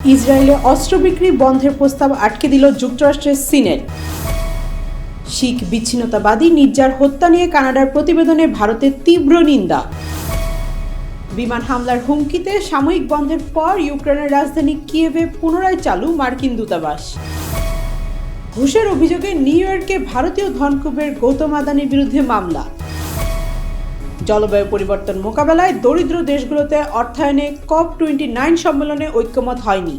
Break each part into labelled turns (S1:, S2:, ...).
S1: ইসরায়েলে অস্ত্র বিক্রি বন্ধের প্রস্তাব আটকে দিল যুক্তরাষ্ট্রের সিনেট। শিখ বিচ্ছিন্নতাবাদী নির্যার হত্যা নিয়ে কানাডার প্রতিবেদনে ভারতের তীব্র নিন্দা। বিমান হামলার হুমকিতে সাময়িক বন্ধের পর ইউক্রেনের রাজধানী কিয়েভে পুনরায় চালু মার্কিন দূতাবাস। ঘুষের অভিযোগে নিউ ইয়র্কে ভারতীয় ধনকুবের গৌতম আদানির বিরুদ্ধে মামলা। জলবায়ু পরিবর্তন মোকাবেলায় দরিদ্র দেশগুলোতে অর্থায়নে কপ টোয়েন্টি নাইন সম্মেলনে ঐক্যমত হয়নি।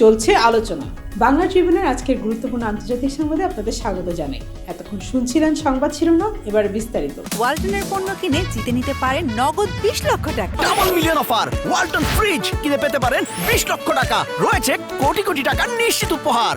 S1: চলছে আলোচনা। বাংলা ট্রিবিউনের আজকের গুরুত্বপূর্ণ আন্তর্জাতিক সংবাদে আপনাদের স্বাগত জানাই। এতক্ষণ শুনছিলেন সংবাদ শিরোনাম এবার বিস্তারিত।
S2: ওয়ালটনের পণ্য কিনে জিতে নিতে পারেন নগদ বিশ লক্ষ টাকা।
S3: Double million offer Walton fridge কিনে পেতে পারেন বিশ লক্ষ টাকা। রয়েছে কোটি কোটি টাকার নিশ্চিত উপহার।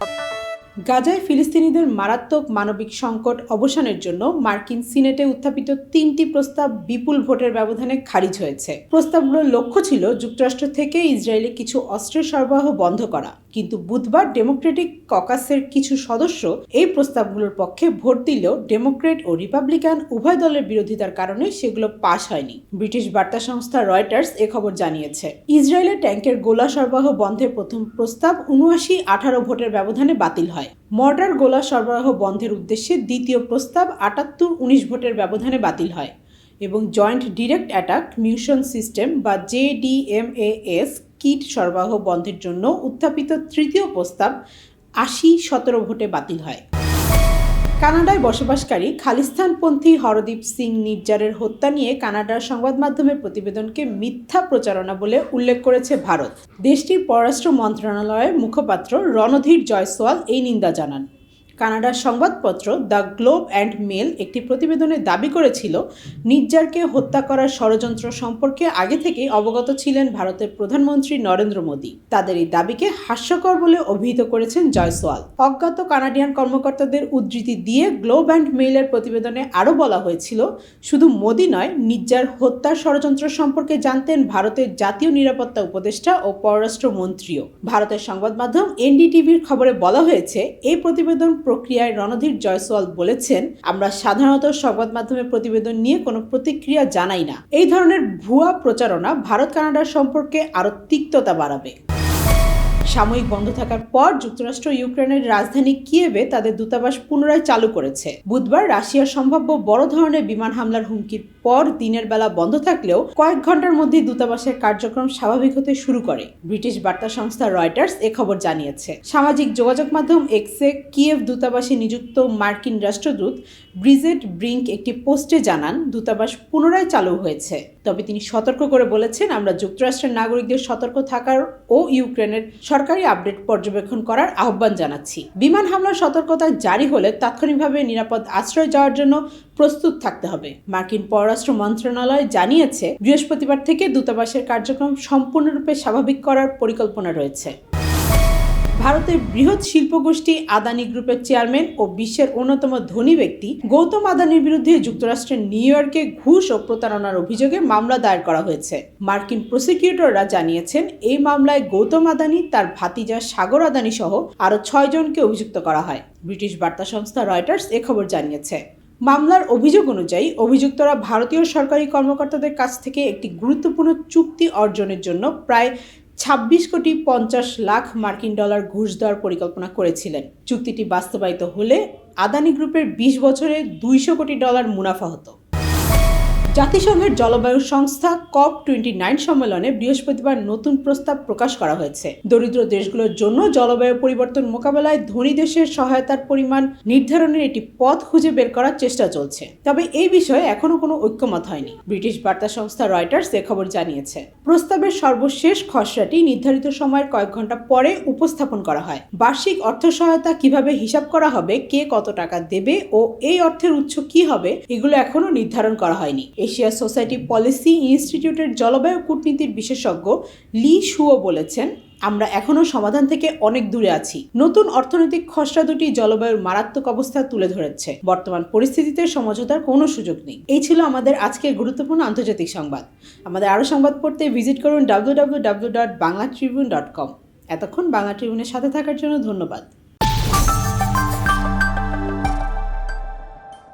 S1: গাজায় ফিলিস্তিনিদের মারাত্মক মানবিক সংকট অবসানের জন্য মার্কিন সিনেটে উত্থাপিত তিনটি প্রস্তাব বিপুল ভোটের ব্যবধানে খারিজ হয়েছে। প্রস্তাবগুলোর লক্ষ্য ছিল যুক্তরাষ্ট্র থেকে ইসরায়েলে কিছু অস্ত্রের সরবরাহ বন্ধ করা। কিন্তু বুধবার ডেমোক্রেটিক ককাসের কিছু সদস্য এই প্রস্তাবগুলোর পক্ষে ভোট দিলেও ডেমোক্রেট ও রিপাবলিকান উভয় দলের বিরোধিতার কারণে সেগুলো পাশ হয়নি। ব্রিটিশ বার্তা সংস্থা রয়টার্স এ খবর জানিয়েছে। ইসরায়েলে ট্যাঙ্কের গোলা সরবরাহ বন্ধের প্রথম প্রস্তাব উনআশি আঠারো ভোটের ব্যবধানে বাতিল হয়। মর্টার গোলা সরবরাহ বন্ধের উদ্দেশ্যে দ্বিতীয় প্রস্তাব আটাত্তর উনিশ ভোটের ব্যবধানে বাতিল হয় এবং joint direct attack munition system বা জেডিএমএএস কিট সরবরাহ বন্ধের জন্য উত্থাপিত তৃতীয় প্রস্তাব আশি সতেরো ভোটে বাতিল হয়। কানাডায় বসবাসকারী খালিস্তানপন্থী হরদীপ সিং নির্জারের হত্যা নিয়ে কানাডার সংবাদ মাধ্যমের প্রতিবেদনকে মিথ্যা প্রচারণা বলে উল্লেখ করেছে ভারত। দেশটির পররাষ্ট্র মন্ত্রণালয়ের মুখপাত্র রণধীর জয়সওয়াল এই নিন্দা জানান। কানাডার সংবাদপত্র দ্য গ্লোব অ্যান্ড মেল একটি প্রতিবেদনে দাবি করেছিল নির্জারকে হত্যা করার ষড়যন্ত্র সম্পর্কে আগে থেকেই অবগত ছিলেন ভারতের প্রধানমন্ত্রী নরেন্দ্র মোদী। তাদের এই দাবিকে হাস্যকর বলে অভিহিত করেছেন জয়সওয়াল। অজ্ঞাত কানাডিয়ান কর্মকর্তাদের উদ্ধৃতি দিয়ে গ্লোব অ্যান্ড মেইলের প্রতিবেদনে আরও বলা হয়েছিল, শুধু মোদী নয় নির্জার হত্যার ষড়যন্ত্র সম্পর্কে জানতেন ভারতের জাতীয় নিরাপত্তা উপদেষ্টা ও পররাষ্ট্র মন্ত্রীও ভারতের সংবাদ মাধ্যম এনডিটিভির খবরে বলা হয়েছে, এই প্রতিবেদন প্রক্রিয়ায় রণধীর জয়সওয়াল বলেছেন, আমরা সাধারণত সংবাদ মাধ্যমে প্রতিবেদন নিয়ে কোনো প্রতিক্রিয়া জানাই না। এই ধরনের ভুয়া প্রচারণা ভারত কানাডার সম্পর্কে আরও তিক্ততা বাড়াবে। সাময়িক বন্ধ থাকার পর যুক্তরাষ্ট্র ইউক্রেনের রাজধানী কিয়েভে তাদের দূতাবাস পুনরায় চালু করেছে। বুধবার রাশিয়ার সম্ভাব্য বড় ধরনের বিমান হামলার হুমকির পর দিনের বেলা বন্ধ থাকলেও কয়েক ঘণ্টার মধ্যেই দূতাবাসের কার্যক্রম স্বাভাবিক হতে শুরু করে, ব্রিটিশ বার্তা সংস্থা রয়টার্স এ খবর জানিয়েছে। সামাজিক যোগাযোগ মাধ্যম এক্সে কিয়েভ দূতাবাসে নিযুক্ত মার্কিন রাষ্ট্রদূত ব্রিজেট ব্রিঙ্ক একটি পোস্টে জানান, দূতাবাস পুনরায় চালু হয়েছে। তবে তিনি সতর্ক করে বলেছেন, আমরা যুক্তরাষ্ট্রের নাগরিকদের সতর্ক থাকার ও ইউক্রেনের সরকারি আপডেট পর্যবেক্ষণ করার আহ্বান জানাচ্ছি। বিমান হামলার সতর্কতা জারি হলে তাৎক্ষণিকভাবে নিরাপদ আশ্রয় যাওয়ার জন্য প্রস্তুত থাকতে হবে। মার্কিন পররাষ্ট্র মন্ত্রণালয় জানিয়েছে, বৃহস্পতিবার থেকে দূতাবাসের কার্যক্রম সম্পূর্ণরূপে স্বাভাবিক করার পরিকল্পনা রয়েছে। ভারতের বৃহৎ শিল্পগোষ্ঠী আদানি গ্রুপের চেয়ারম্যান ও বিশ্বের অন্যতম ধনী ব্যক্তি গৌতম আদানির বিরুদ্ধে যুক্তরাষ্ট্রের নিউ ইয়র্কে ঘুষ ও প্রতারণার অভিযোগে মামলা দায়ের করা হয়েছে। মার্কিন প্রসিকিউটররা জানিয়েছেন, এই মামলায় গৌতম আদানি, তার ভাতিজা সাগর আদানি সহ আরও ছয়জনকে অভিযুক্ত করা হয়। ব্রিটিশ বার্তা সংস্থা রয়টার্স এ খবর জানিয়েছে। মামলার অভিযোগ অনুযায়ী, অভিযুক্তরা ভারতীয় সরকারি কর্মকর্তাদের কাছ থেকে একটি গুরুত্বপূর্ণ চুক্তি অর্জনের জন্য প্রায় ছাব্বিশ কোটি পঞ্চাশ লাখ মার্কিন ডলার ঘুষ দেওয়ার পরিকল্পনা করেছিলেন। চুক্তিটি বাস্তবায়িত হলে আদানি গ্রুপের বিশ বছরে দুইশো কোটি ডলার মুনাফা হতো। জাতিসংঘের জলবায়ু সংস্থা কপ টোয়েন্টি নাইন সম্মেলনে বৃহস্পতিবার নতুন প্রস্তাব প্রকাশ করা হয়েছে। দরিদ্র দেশগুলোর জন্য জলবায়ু পরিবর্তন মোকাবেলায় ধনী দেশের সহায়তার পরিমাণ নির্ধারণের একটি পথ খুঁজে বের করার চেষ্টা চলছে। তবে এই বিষয়ে এখনও কোনো ঐক্যমত হয়নি। ব্রিটিশ বার্তা সংস্থা রয়টার্স এ খবর জানিয়েছে। প্রস্তাবের সর্বশেষ খসড়াটি নির্ধারিত সময়ের কয়েক ঘণ্টা পরে উপস্থাপন করা হয়। বার্ষিক অর্থ সহায়তা কীভাবে হিসাব করা হবে, কে কত টাকা দেবে ও এই অর্থের উৎস কি হবে, এগুলো এখনও নির্ধারণ করা হয়নি। এশিয়া সোসাইটি পলিসি ইনস্টিটিউটের জলবায়ু কূটনীতির বিশেষজ্ঞ লি শুও বলেছেন, আমরা এখনও সমাধান থেকে অনেক দূরে আছি। নতুন অর্থনৈতিক খসড়া দুটি জলবায়ুর মারাত্মক অবস্থা তুলে ধরেছে। বর্তমান পরিস্থিতিতে সমঝোতার কোনো সুযোগ নেই। এই ছিল আমাদের আজকের গুরুত্বপূর্ণ আন্তর্জাতিক সংবাদ। আমাদের আরও সংবাদ পড়তে ভিজিট করুন W W W dot Bangla Tribune dot com এতক্ষণ বাংলা ট্রিবিউনের সাথে থাকার জন্য ধন্যবাদ।